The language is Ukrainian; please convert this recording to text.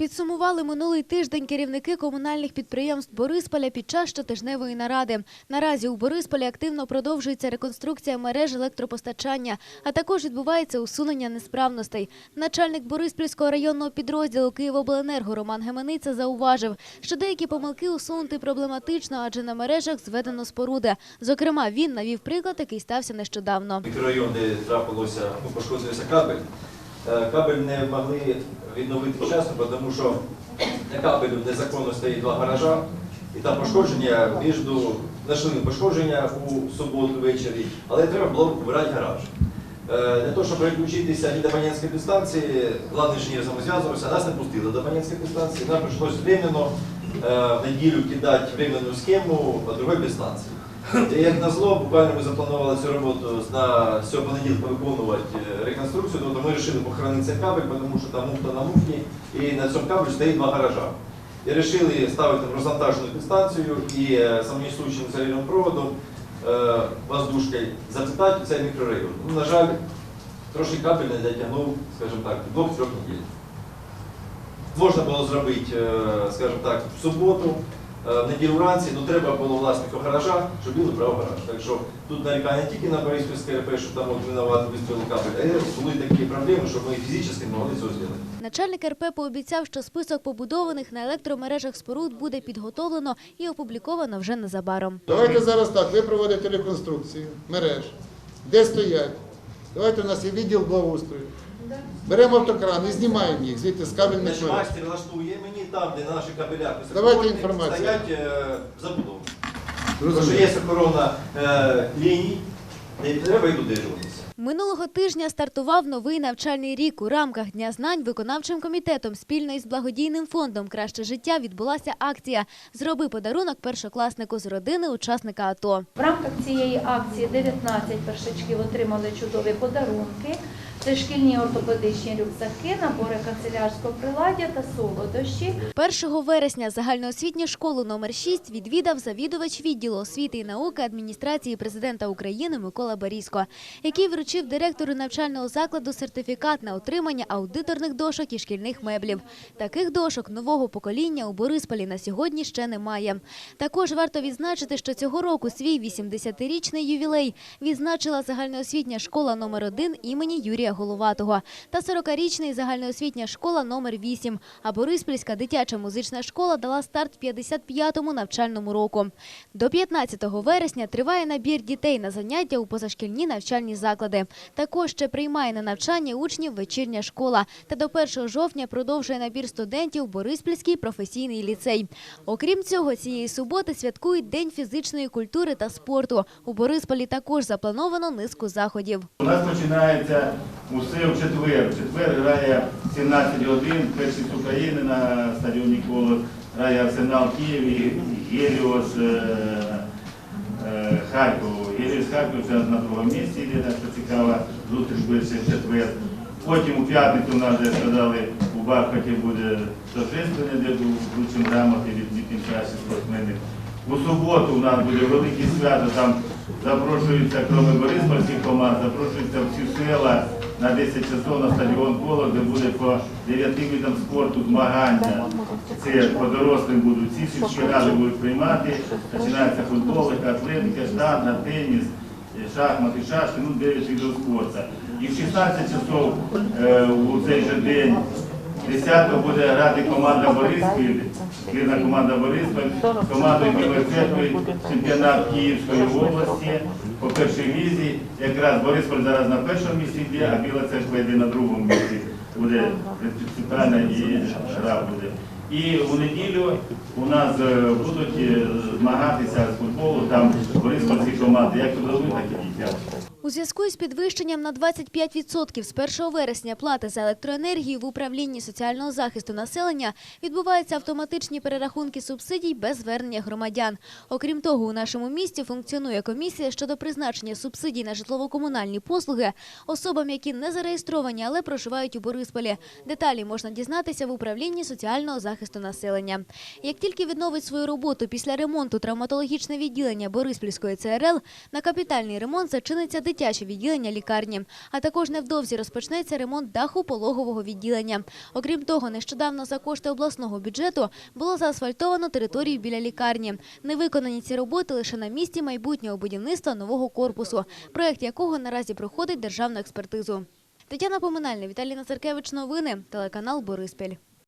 Підсумували минулий тиждень керівники комунальних підприємств Борисполя під час щотижневої наради. Наразі у Борисполі активно продовжується реконструкція мереж електропостачання, а також відбувається усунення несправностей. Начальник Бориспільського районного підрозділу Київобленерго Роман Гемениця зауважив, що деякі помилки усунути проблематично, адже на мережах зведено споруди. Зокрема, він навів приклад, який стався нещодавно. мікрорайон, де трапилося, пошкодився кабель. Е, Кабель не могли відновити вчасно, тому що на кабелю незаконно стоїть два гаража, і там пошкодження між знайшли пошкодження у суботу ввечері, але треба було вбирати гараж. Е, Для того, щоб переключитися від абонентської підстанції, главний інженер самозв'язувався, нас не пустили до абонентської підстанції, нам прийшлося временно в неділю кидати временну схему по другій підстанції. І як назло, буквально ми запланували цю роботу на цього понеділка виконувати е, реконструкцію, тобто ми вирішили похоронити цей кабель, тому що там муфта на муфті, і на цьому кабелі стоїть два гаража. І вирішили ставити розвантажену підстанцію і е, самонесучим царівним проводом е, воздушкою запитати цей мікрорайон. Ну, на жаль, трошки кабель не дотягнув, скажімо так, двох-трьох неділь. Можна було зробити, е, скажімо так, в суботу, е, в неділю вранці, ну треба було власнику гаража, щоб він брав гараж. Так що тут нарікання не тільки на Бориспільське РП, що там от винувати вистріли кабель, а були такі проблеми, що ми фізично не могли цього зробити. Начальник РП пообіцяв, що список побудованих на електромережах споруд буде підготовлено і опубліковано вже незабаром. Давайте зараз так, ви проводите реконструкцію мереж. Де стоять? Давайте у нас є відділ благоустрою. Беремо автокран і знімаємо їх звідти з кабельних Значить, мереж. майстер влаштує мені там, де на наших кабелях Давайте інформацію. стоять е, забудови. Тому що є охорона е, ліній, не треба і додержуватися. Минулого тижня стартував новий навчальний рік. У рамках Дня знань виконавчим комітетом спільно із благодійним фондом Краще життя відбулася акція Зроби подарунок першокласнику з родини учасника АТО. В рамках цієї акції 19 першачків отримали чудові подарунки. Це шкільні ортопедичні рюкзаки, набори канцелярського приладдя та солодощі. 1 вересня загальноосвітню школу номер 6 відвідав завідувач відділу освіти і науки адміністрації президента України Микола Барісько, який вручив директору навчального закладу сертифікат на отримання аудиторних дошок і шкільних меблів. Таких дошок нового покоління у Борисполі на сьогодні ще немає. Також варто відзначити, що цього року свій 80-річний ювілей відзначила загальноосвітня школа номер 1 імені Юрія Головатого та 40-річний загальноосвітня школа номер 8, а Бориспільська дитяча музична школа дала старт 55-му навчальному року. До 15 вересня триває набір дітей на заняття у позашкільні навчальні заклади. Також ще приймає на навчання учнів вечірня школа. Та до 1 жовтня продовжує набір студентів Бориспільський професійний ліцей. Окрім цього, цієї суботи святкують День фізичної культури та спорту. У Борисполі також заплановано низку заходів. У нас починається усе в четвер. В четвер грає 17 годин, перший з України на стадіоні Колос, грає Арсенал Київ і Геліос е, е, Харків. Геліос Харків це на другому місці, так що цікава зустріч буде в четвер. Потім у п'ятницю у нас, де сказали, у Бахматі буде торжественне, де вручимо грамоти від від кращих спортсменів. У суботу у нас буде велике свято, там запрошуються, крім Бориспольських команд, запрошуються всі села на 10 часов на стадіон Коло, де буде по 9 видам спорту змагання. Це по дорослим будуть, всі сільські ради будуть приймати. Починається футбол, атлетика, штанга, теніс, шахмати, шашки, ну 9 видів спорту. І в 16 часов е, у цей же день 10-го буде грати команда Бориспіль, збірна команда Бориспіль, командою Білої церкви, чемпіонат Київської області по першій лізі. Якраз Бориспіль зараз на першому місці йде, а Біла церква йде на другому місці. Буде центральна і гра буде. І у неділю у нас е, будуть е, змагатися з футболу, там бориспільські команди, як трудові, так і дитячі. У зв'язку із підвищенням на 25% з 1 вересня плати за електроенергію в управлінні соціального захисту населення відбуваються автоматичні перерахунки субсидій без звернення громадян. Окрім того, у нашому місті функціонує комісія щодо призначення субсидій на житлово-комунальні послуги особам, які не зареєстровані, але проживають у Борисполі. Деталі можна дізнатися в управлінні соціального захисту населення. Як тільки відновить свою роботу після ремонту травматологічне відділення Бориспільської ЦРЛ, на капітальний ремонт зачиниться дитяче відділення лікарні. А також невдовзі розпочнеться ремонт даху пологового відділення. Окрім того, нещодавно за кошти обласного бюджету було заасфальтовано територію біля лікарні. Не виконані ці роботи лише на місці майбутнього будівництва нового корпусу, проект якого наразі проходить державну експертизу. Тетяна Поминальна, Віталій Нацаркевич. Новини. Телеканал Бориспіль.